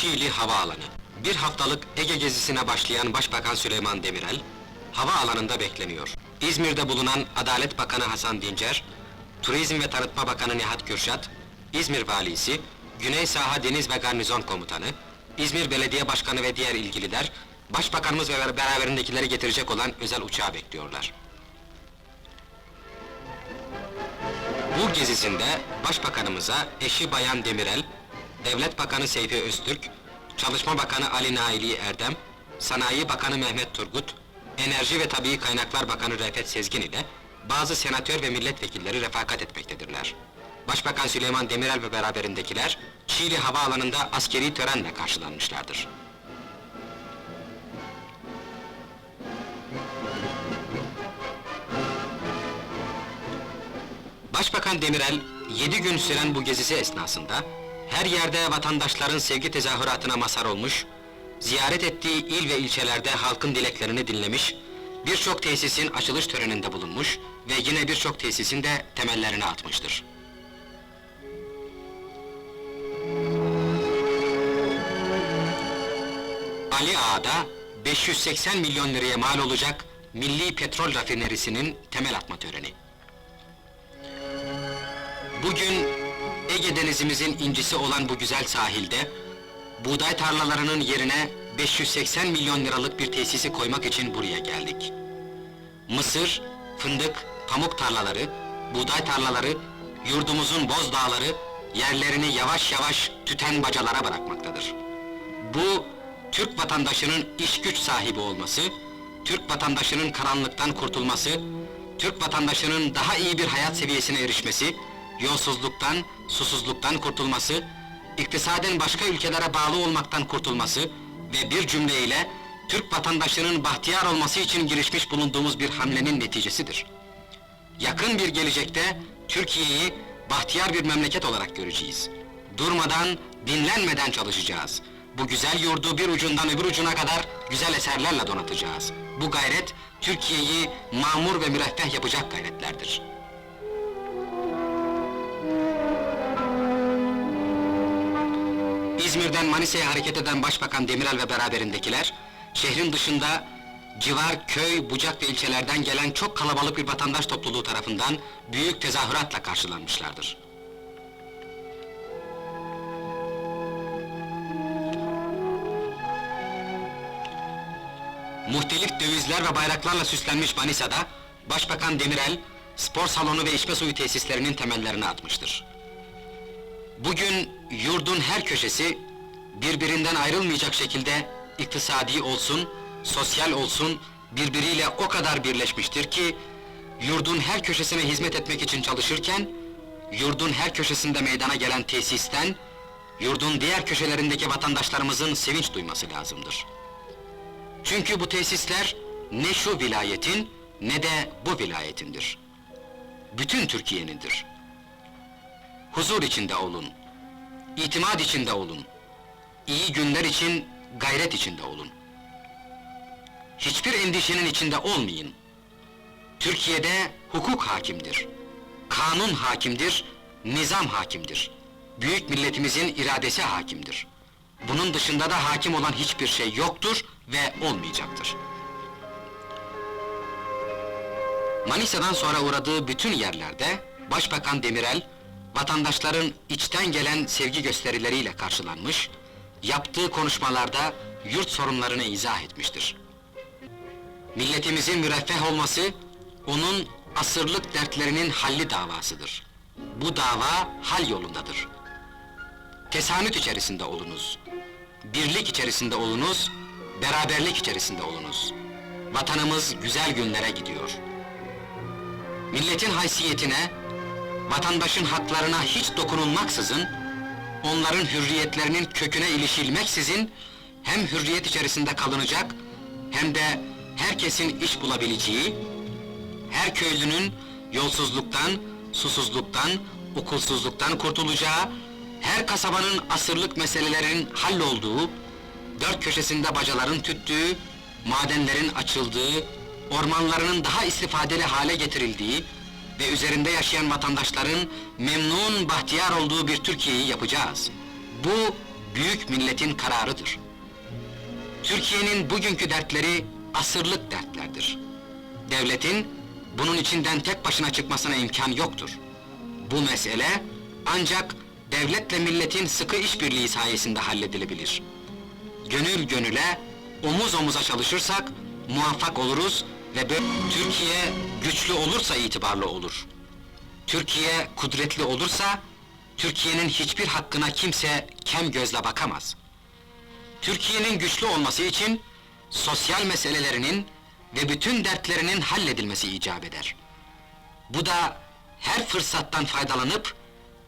Çiğli Havaalanı. Bir haftalık Ege gezisine başlayan Başbakan Süleyman Demirel, havaalanında bekleniyor. İzmir'de bulunan Adalet Bakanı Hasan Dincer, Turizm ve Tanıtma Bakanı Nihat Kürşat, İzmir Valisi, Güney Saha Deniz ve Garnizon Komutanı, İzmir Belediye Başkanı ve diğer ilgililer, Başbakanımız ve beraberindekileri getirecek olan özel uçağı bekliyorlar. Bu gezisinde Başbakanımıza eşi Bayan Demirel, Devlet Bakanı Seyfi Öztürk, Çalışma Bakanı Ali Naili Erdem, Sanayi Bakanı Mehmet Turgut, Enerji ve Tabii Kaynaklar Bakanı Refet Sezgin ile bazı senatör ve milletvekilleri refakat etmektedirler. Başbakan Süleyman Demirel ve beraberindekiler Çiğli Havaalanı'nda askeri törenle karşılanmışlardır. Başbakan Demirel, yedi gün süren bu gezisi esnasında, her yerde vatandaşların sevgi tezahüratına mazhar olmuş, ziyaret ettiği il ve ilçelerde halkın dileklerini dinlemiş, birçok tesisin açılış töreninde bulunmuş ve yine birçok tesisin de temellerini atmıştır. Ali Ağa'da 580 milyon liraya mal olacak Milli Petrol Rafinerisi'nin temel atma töreni. Bugün Ege Denizimizin incisi olan bu güzel sahilde buğday tarlalarının yerine 580 milyon liralık bir tesisi koymak için buraya geldik. Mısır, fındık, pamuk tarlaları, buğday tarlaları, yurdumuzun boz dağları yerlerini yavaş yavaş tüten bacalara bırakmaktadır. Bu Türk vatandaşının iş güç sahibi olması, Türk vatandaşının karanlıktan kurtulması, Türk vatandaşının daha iyi bir hayat seviyesine erişmesi, yolsuzluktan, susuzluktan kurtulması, iktisaden başka ülkelere bağlı olmaktan kurtulması ve bir cümleyle Türk vatandaşının bahtiyar olması için girişmiş bulunduğumuz bir hamlenin neticesidir. Yakın bir gelecekte Türkiye'yi bahtiyar bir memleket olarak göreceğiz. Durmadan, dinlenmeden çalışacağız. Bu güzel yurdu bir ucundan öbür ucuna kadar güzel eserlerle donatacağız. Bu gayret, Türkiye'yi mamur ve müreffeh yapacak gayretlerdir. İzmir'den Manisa'ya hareket eden Başbakan Demirel ve beraberindekiler, şehrin dışında civar, köy, bucak ve ilçelerden gelen çok kalabalık bir vatandaş topluluğu tarafından büyük tezahüratla karşılanmışlardır. Muhtelif dövizler ve bayraklarla süslenmiş Manisa'da, Başbakan Demirel, spor salonu ve içme suyu tesislerinin temellerini atmıştır. Bugün yurdun her köşesi birbirinden ayrılmayacak şekilde iktisadi olsun, sosyal olsun birbiriyle o kadar birleşmiştir ki yurdun her köşesine hizmet etmek için çalışırken yurdun her köşesinde meydana gelen tesisten yurdun diğer köşelerindeki vatandaşlarımızın sevinç duyması lazımdır. Çünkü bu tesisler ne şu vilayetin ne de bu vilayetindir. Bütün Türkiye'nindir. Huzur içinde olun. İtimat içinde olun. İyi günler için gayret içinde olun. Hiçbir endişenin içinde olmayın. Türkiye'de hukuk hakimdir. Kanun hakimdir, nizam hakimdir. Büyük milletimizin iradesi hakimdir. Bunun dışında da hakim olan hiçbir şey yoktur ve olmayacaktır. Manisa'dan sonra uğradığı bütün yerlerde Başbakan Demirel vatandaşların içten gelen sevgi gösterileriyle karşılanmış, yaptığı konuşmalarda yurt sorunlarını izah etmiştir. Milletimizin müreffeh olması, onun asırlık dertlerinin halli davasıdır. Bu dava hal yolundadır. Tesanüt içerisinde olunuz. Birlik içerisinde olunuz, beraberlik içerisinde olunuz. Vatanımız güzel günlere gidiyor. Milletin haysiyetine, vatandaşın haklarına hiç dokunulmaksızın, onların hürriyetlerinin köküne ilişilmeksizin, hem hürriyet içerisinde kalınacak, hem de herkesin iş bulabileceği, her köylünün yolsuzluktan, susuzluktan, okulsuzluktan kurtulacağı, her kasabanın asırlık meselelerinin hallolduğu, dört köşesinde bacaların tüttüğü, madenlerin açıldığı, ormanlarının daha istifadeli hale getirildiği ve üzerinde yaşayan vatandaşların memnun, bahtiyar olduğu bir Türkiye'yi yapacağız. Bu büyük milletin kararıdır. Türkiye'nin bugünkü dertleri asırlık dertlerdir. Devletin bunun içinden tek başına çıkmasına imkan yoktur. Bu mesele ancak devletle milletin sıkı işbirliği sayesinde halledilebilir. Gönül gönüle, omuz omuza çalışırsak muvaffak oluruz ve Türkiye güçlü olursa itibarlı olur. Türkiye kudretli olursa Türkiye'nin hiçbir hakkına kimse kem gözle bakamaz. Türkiye'nin güçlü olması için sosyal meselelerinin ve bütün dertlerinin halledilmesi icap eder. Bu da her fırsattan faydalanıp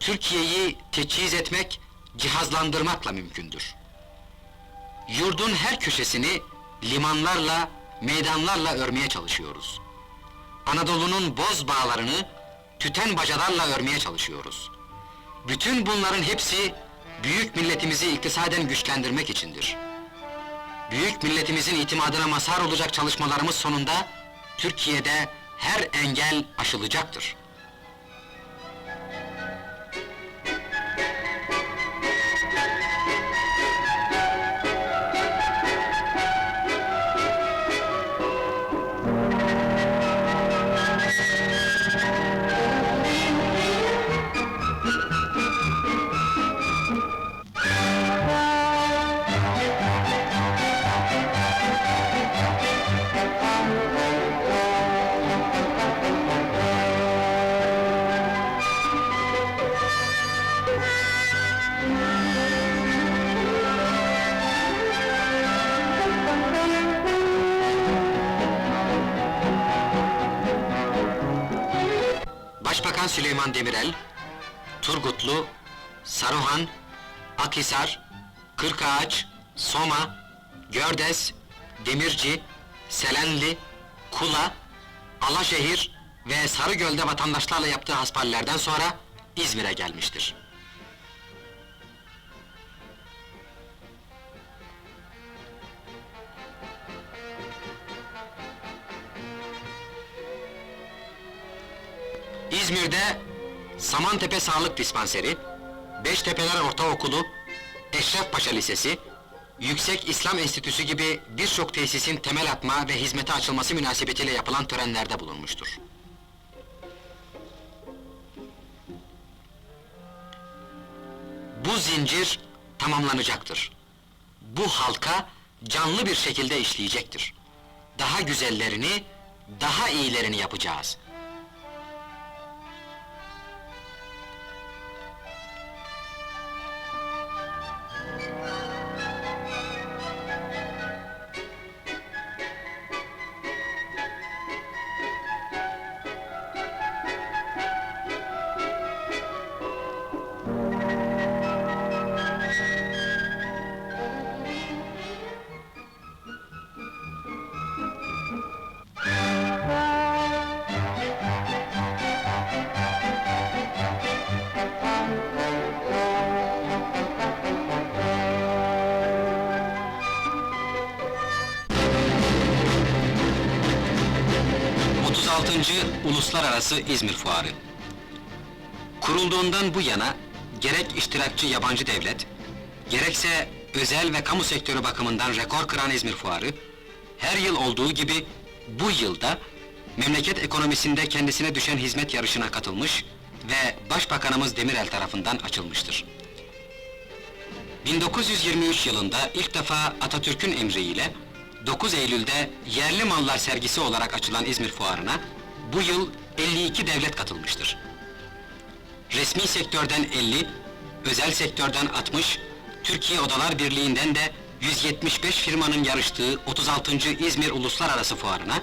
Türkiye'yi teçhiz etmek, cihazlandırmakla mümkündür. Yurdun her köşesini limanlarla, meydanlarla örmeye çalışıyoruz. Anadolu'nun boz bağlarını tüten bacalarla örmeye çalışıyoruz. Bütün bunların hepsi büyük milletimizi iktisaden güçlendirmek içindir. Büyük milletimizin itimadına mazhar olacak çalışmalarımız sonunda Türkiye'de her engel aşılacaktır. Süleyman Demirel, Turgutlu, Saruhan, Akhisar, Kırkağaç, Soma, Gördes, Demirci, Selenli, Kula, Alaşehir ve Sarıgöl'de vatandaşlarla yaptığı hasbihalilerden sonra İzmir'e gelmiştir. İzmir'de Samantepe Sağlık Dispanseri, Beştepeler Ortaokulu, Eşrefpaşa Lisesi, Yüksek İslam Enstitüsü gibi birçok tesisin temel atma ve hizmete açılması münasebetiyle yapılan törenlerde bulunmuştur. Bu zincir tamamlanacaktır. Bu halka canlı bir şekilde işleyecektir. Daha güzellerini, daha iyilerini yapacağız. ...36. Uluslararası İzmir Fuarı. Kurulduğundan bu yana, gerek iştirakçı yabancı devlet, gerekse özel ve kamu sektörü bakımından rekor kıran İzmir Fuarı, her yıl olduğu gibi bu yılda memleket ekonomisinde kendisine düşen hizmet yarışına katılmış ve Başbakanımız Demirel tarafından açılmıştır. 1923 yılında ilk defa Atatürk'ün emriyle 9 Eylül'de yerli mallar sergisi olarak açılan İzmir Fuarı'na bu yıl 52 devlet katılmıştır. Resmi sektörden 50, özel sektörden 60, Türkiye Odalar Birliği'nden de 175 firmanın yarıştığı 36. İzmir Uluslararası Fuarı'na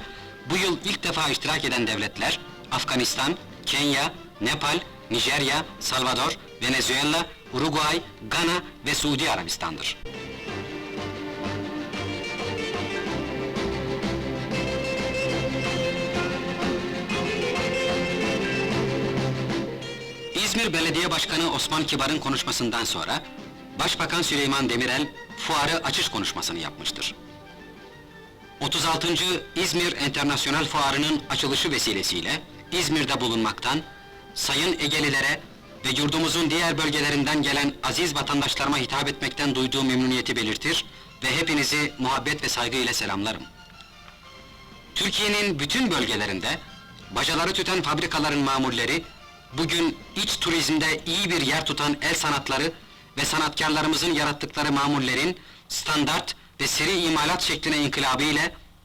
bu yıl ilk defa iştirak eden devletler Afganistan, Kenya, Nepal, Nijerya, Salvador, Venezuela, Uruguay, Gana ve Suudi Arabistan'dır. İzmir Belediye Başkanı Osman Kibar'ın konuşmasından sonra Başbakan Süleyman Demirel fuarı açış konuşmasını yapmıştır. 36. İzmir Enternasyonel Fuarı'nın açılışı vesilesiyle İzmir'de bulunmaktan Sayın Egelilere ve yurdumuzun diğer bölgelerinden gelen aziz vatandaşlarıma hitap etmekten duyduğum memnuniyeti belirtir ve hepinizi muhabbet ve saygı ile selamlarım. Türkiye'nin bütün bölgelerinde bacaları tüten fabrikaların mamulleri bugün iç turizmde iyi bir yer tutan el sanatları ve sanatkarlarımızın yarattıkları mamullerin standart ve seri imalat şekline inkılabı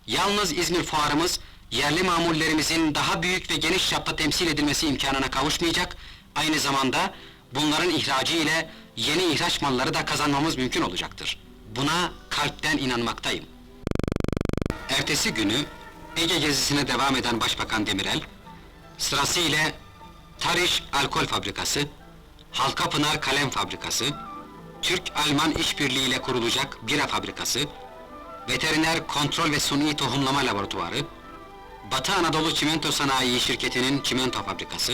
yalnız İzmir fuarımız yerli mamullerimizin daha büyük ve geniş çapta temsil edilmesi imkanına kavuşmayacak, aynı zamanda bunların ihracı ile yeni ihraç malları da kazanmamız mümkün olacaktır. Buna kalpten inanmaktayım. Ertesi günü Ege gezisine devam eden Başbakan Demirel, sırasıyla Tariş Alkol Fabrikası, Halkapınar Kalem Fabrikası, Türk-Alman işbirliği ile kurulacak bira fabrikası, Veteriner Kontrol ve Suni Tohumlama Laboratuvarı, Batı Anadolu Çimento Sanayi Şirketi'nin çimento fabrikası,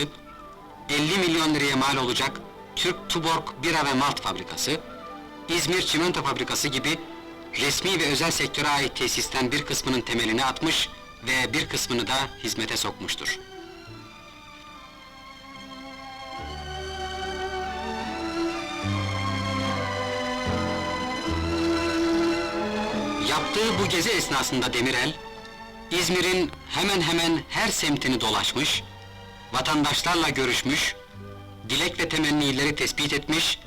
50 milyon liraya mal olacak Türk Tuborg Bira ve Malt Fabrikası, İzmir Çimento Fabrikası gibi resmi ve özel sektöre ait tesisten bir kısmının temelini atmış ve bir kısmını da hizmete sokmuştur. Yaptığı bu gezi esnasında Demirel, İzmir'in hemen hemen her semtini dolaşmış, vatandaşlarla görüşmüş, dilek ve temennileri tespit etmiş,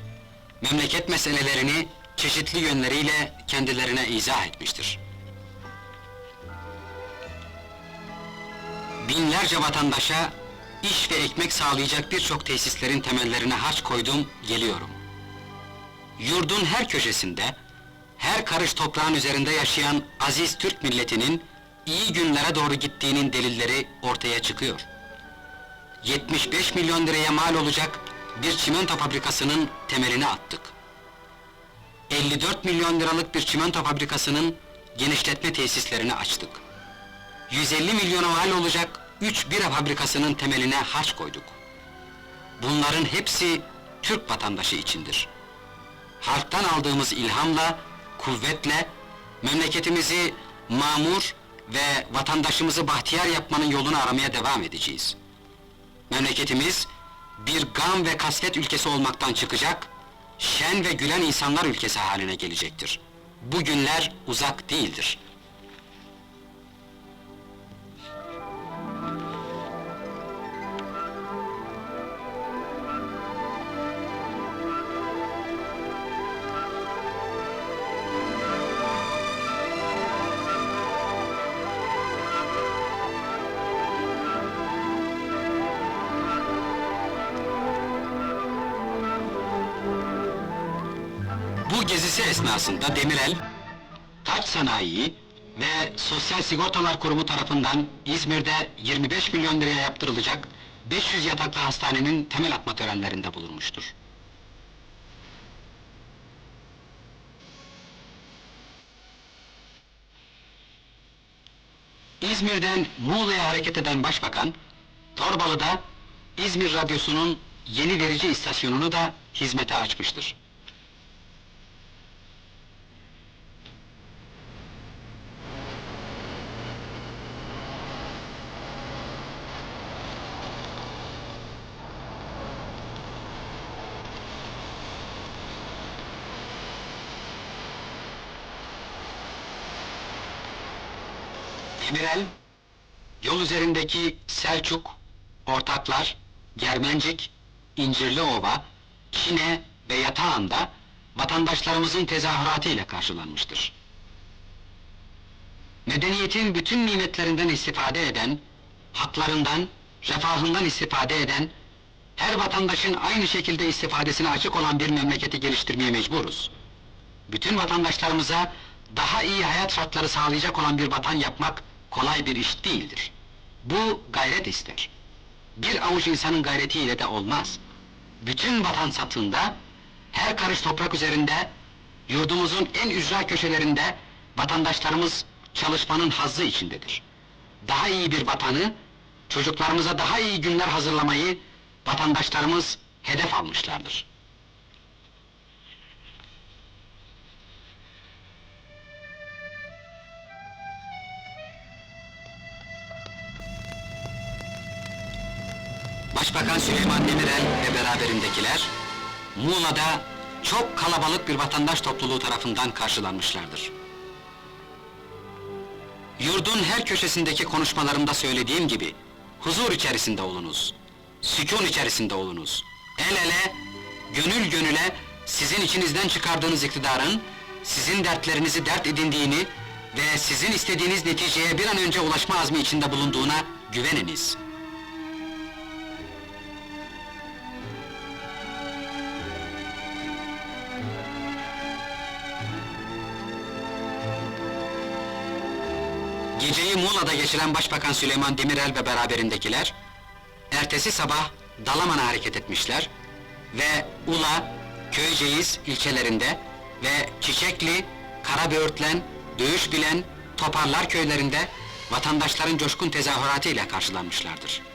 memleket meselelerini çeşitli yönleriyle kendilerine izah etmiştir. Binlerce vatandaşa iş ve ekmek sağlayacak birçok tesislerin temellerine harç koydum, geliyorum. Yurdun her köşesinde, her karış toprağın üzerinde yaşayan aziz Türk milletinin iyi günlere doğru gittiğinin delilleri ortaya çıkıyor. 75 milyon liraya mal olacak bir çimento fabrikasının temelini attık. 54 milyon liralık bir çimento fabrikasının genişletme tesislerini açtık. 150 milyona mal olacak 3 bira fabrikasının temeline harç koyduk. Bunların hepsi Türk vatandaşı içindir. Halktan aldığımız ilhamla, kuvvetle memleketimizi mamur ve vatandaşımızı bahtiyar yapmanın yolunu aramaya devam edeceğiz. Memleketimiz bir gam ve kasvet ülkesi olmaktan çıkacak, şen ve gülen insanlar ülkesi haline gelecektir. Bu günler uzak değildir. Gezisi esnasında Demirel, Taç Sanayi ve Sosyal Sigortalar Kurumu tarafından İzmir'de 25 milyon liraya yaptırılacak 500 yataklı hastanenin temel atma törenlerinde bulunmuştur. İzmir'den Muğla'ya hareket eden başbakan, Torbalı'da İzmir Radyosu'nun yeni verici istasyonunu da hizmete açmıştır. Demirel, yol üzerindeki Selçuk, Ortaklar, Germencik, İncirliova, Çine ve Yatağan'da vatandaşlarımızın tezahüratı ile karşılanmıştır. Medeniyetin bütün nimetlerinden istifade eden, haklarından, refahından istifade eden, her vatandaşın aynı şekilde istifadesine açık olan bir memleketi geliştirmeye mecburuz. Bütün vatandaşlarımıza daha iyi hayat şartları sağlayacak olan bir vatan yapmak kolay bir iş değildir. Bu gayret ister. Bir avuç insanın gayretiyle de olmaz. Bütün vatan satında, her karış toprak üzerinde, yurdumuzun en ücra köşelerinde vatandaşlarımız çalışmanın hazzı içindedir. Daha iyi bir vatanı, çocuklarımıza daha iyi günler hazırlamayı vatandaşlarımız hedef almışlardır. Başbakan Süleyman Demirel ve beraberindekiler, Muğla'da çok kalabalık bir vatandaş topluluğu tarafından karşılanmışlardır. Yurdun her köşesindeki konuşmalarımda söylediğim gibi, huzur içerisinde olunuz, sükun içerisinde olunuz. El ele, gönül gönüle, sizin içinizden çıkardığınız iktidarın, sizin dertlerinizi dert edindiğini ve sizin istediğiniz neticeye bir an önce ulaşma azmi içinde bulunduğuna güveniniz. Geceyi Muğla'da geçiren Başbakan Süleyman Demirel ve beraberindekiler, ertesi sabah Dalaman'a hareket etmişler ve Ula, Köyceğiz ilçelerinde ve Çiçekli, Karaböğürtlen, Dövüşbilen, Toparlar köylerinde vatandaşların coşkun tezahüratı ile karşılanmışlardır.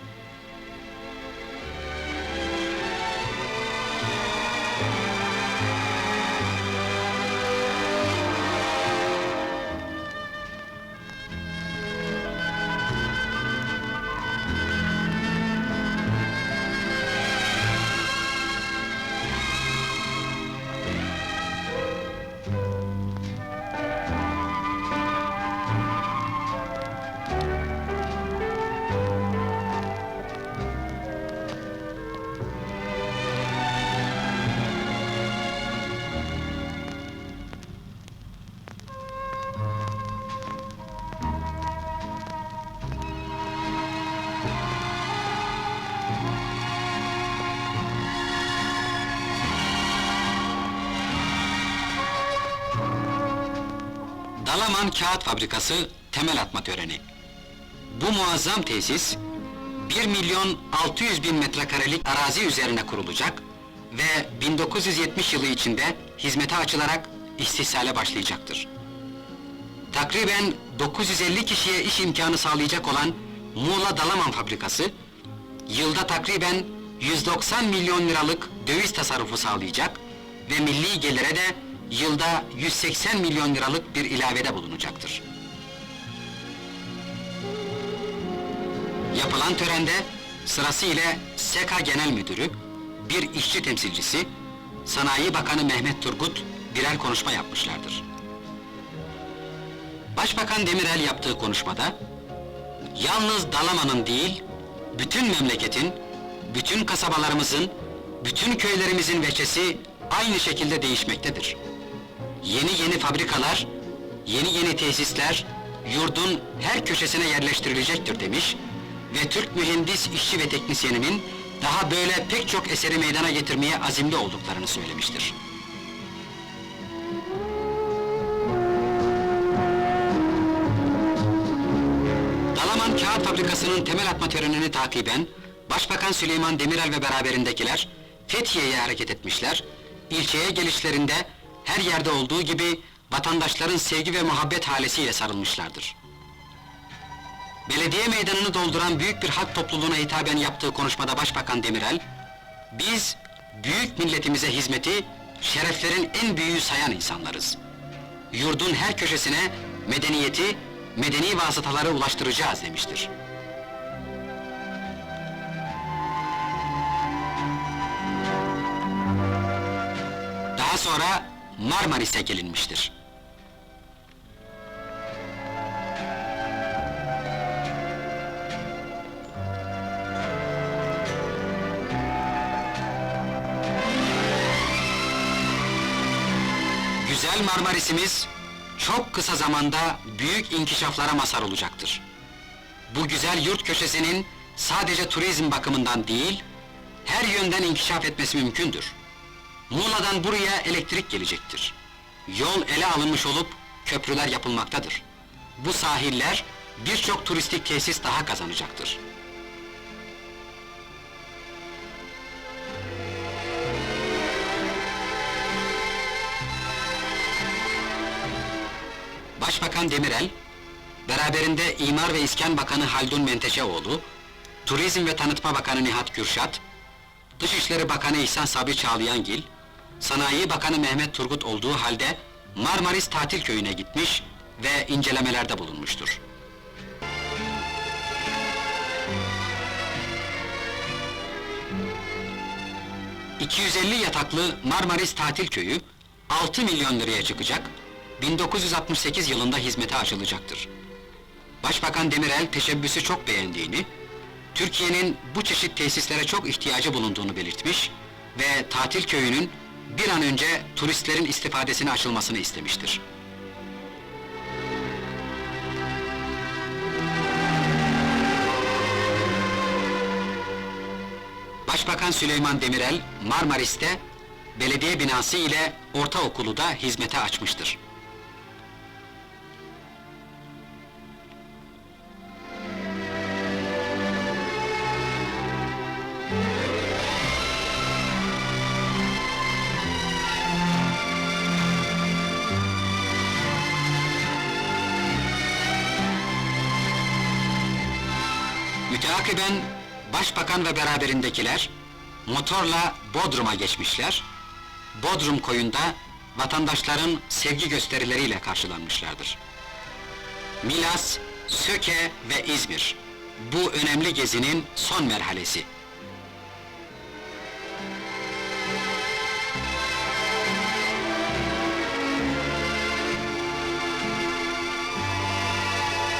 Dalaman Kağıt Fabrikası temel atma töreni. Bu muazzam tesis, 1 milyon 600 bin metrekarelik arazi üzerine kurulacak ve 1970 yılı içinde hizmete açılarak istihsale başlayacaktır. Takriben 950 kişiye iş imkanı sağlayacak olan Muğla Dalaman Fabrikası, yılda takriben 190 milyon liralık döviz tasarrufu sağlayacak ve milli gelire de yılda 180 milyon liralık bir ilavede bulunacaktır. Yapılan törende sırasıyla SEKA Genel Müdürü, bir işçi temsilcisi, Sanayi Bakanı Mehmet Turgut birer konuşma yapmışlardır. Başbakan Demirel yaptığı konuşmada, yalnız Dalaman'ın değil, bütün memleketin, bütün kasabalarımızın, bütün köylerimizin veçesi aynı şekilde değişmektedir. Yeni yeni fabrikalar, yeni yeni tesisler, yurdun her köşesine yerleştirilecektir demiş ve Türk mühendis, işçi ve teknisyeninin daha böyle pek çok eseri meydana getirmeye azimli olduklarını söylemiştir. Dalaman Kağıt Fabrikası'nın temel atma törenini takiben, Başbakan Süleyman Demirel ve beraberindekiler Fethiye'ye hareket etmişler, ilçeye gelişlerinde her yerde olduğu gibi vatandaşların sevgi ve muhabbet halesiyle sarılmışlardır. Belediye meydanını dolduran büyük bir halk topluluğuna hitaben yaptığı konuşmada Başbakan Demirel, biz büyük milletimize hizmeti, şereflerin en büyüğü sayan insanlarız. Yurdun her köşesine medeniyeti, medeni vasıtaları ulaştıracağız demiştir. Daha sonra Marmaris'e gelinmiştir. Güzel Marmaris'imiz çok kısa zamanda büyük inkişaflara mazhar olacaktır. Bu güzel yurt köşesinin sadece turizm bakımından değil, her yönden inkişaf etmesi mümkündür. Muğla'dan buraya elektrik gelecektir. Yol ele alınmış olup köprüler yapılmaktadır. Bu sahiller birçok turistik tesis daha kazanacaktır. Başbakan Demirel, beraberinde İmar ve İskan Bakanı Haldun Menteşeoğlu, Turizm ve Tanıtma Bakanı Nihat Kürşat, Dışişleri Bakanı İhsan Sabri Çağlayangil, Sanayi Bakanı Mehmet Turgut olduğu halde Marmaris Tatil Köyü'ne gitmiş ve incelemelerde bulunmuştur. 250 yataklı Marmaris Tatil Köyü 6 milyon liraya çıkacak, 1968 yılında hizmete açılacaktır. Başbakan Demirel teşebbüsü çok beğendiğini, Türkiye'nin bu çeşit tesislere çok ihtiyacı bulunduğunu belirtmiş ve tatil köyünün bir an önce turistlerin istifadesine açılmasını istemiştir. Başbakan Süleyman Demirel, Marmaris'te belediye binası ile ortaokulu da hizmete açmıştır. Müteakiben başbakan ve beraberindekiler motorla Bodrum'a geçmişler. Bodrum koyunda vatandaşların sevgi gösterileriyle karşılanmışlardır. Milas, Söke ve İzmir. Bu önemli gezinin son merhalesi.